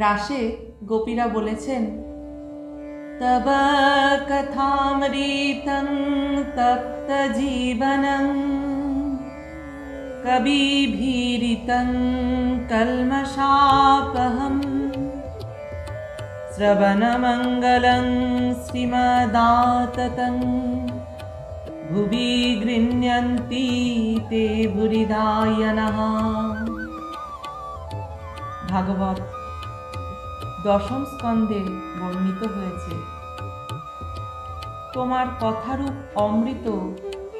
রাসে গোপীরা বলেছেন, তব কথামৃতং তপ্ত জীবনং, কবিভীরিতং কলমশাপহম, শ্রবণমঙ্গলং শ্রীমদাততং ভুবি গৃহ্ণন্তি তে ভুরিদায়নः ভাগবত দশম স্কন্ধে বর্ণিত হয়েছে। তোমার কথারূপ অমৃত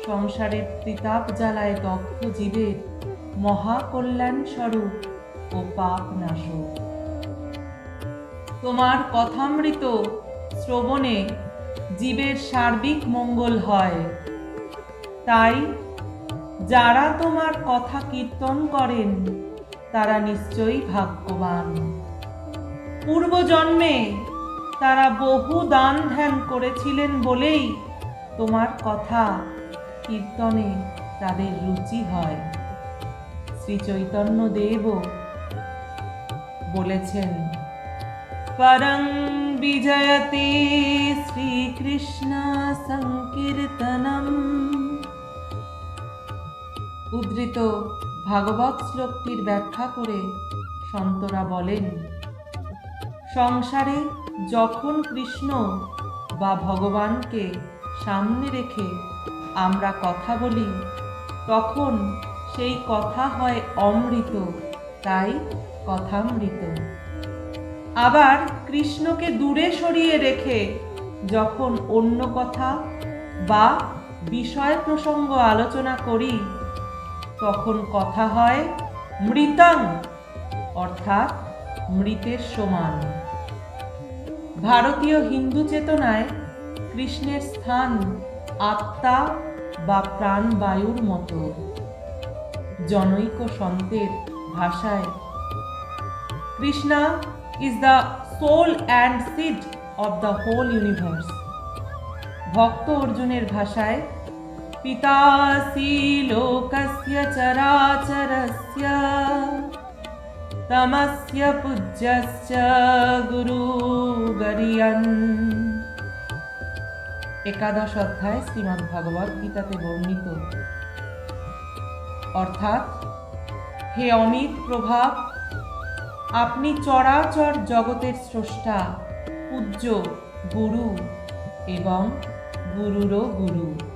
সংসারের ত্রিতাপ জ্বালায় দগ্ধ জীবের মহাকল্যাণ স্বরূপ ও পাপ নাশক। তোমার কথামৃত শ্রবণে জীবের সার্বিক মঙ্গল হয়। তাই যারা তোমার কথা কীর্তন করেন, তারা নিশ্চয়ই ভাগ্যবান। পূর্বজন্মে তারা বহু দান ধ্যান করেছিলেন বলেই তোমার কথা কীর্তনে তাদের রুচি হয়। শ্রী চৈতন্য দেবও বলেছেন, পরং বিজয়তে শ্রীকৃষ্ণ সংকীর্তনম। উদ্ধৃত ভাগবত শ্লোকটির ব্যাখ্যা করে সন্তরা বলেন সংসারে যখন কৃষ্ণ বা ভগবানকে সামনে রেখে আমরা কথা বলি, তখন সেই কথা হয় অমৃত, তাই কথামৃত। আবার কৃষ্ণকে দূরে সরিয়ে রেখে যখন অন্য কথা বা বিষয় প্রসঙ্গ আলোচনা করি, তখন কথা হয় মৃতং, অর্থাৎ মৃতের সমান। ভারতীয় হিন্দু চেতনায় কৃষ্ণের স্থান আত্মা বা প্রাণবায়ুর মতো। জনৈক সন্তের ভাষায়, Krishna is the soul and seed of the whole universe ভক্ত অর্জুনের ভাষায়, পিতাসি লোকস্য চরাচরস্য। তমস্য পূজ্যশ্চ গুরু গরিয়ন একাদশ অধ্যায় শ্রীমদ্ ভগবদ গীতাতে বর্ণিত। অর্থাৎ, হে অমিত প্রভাব, আপনি চরাচর জগতের স্রষ্টা, পূজ্য, গুরু এবং গুরুরও গুরু।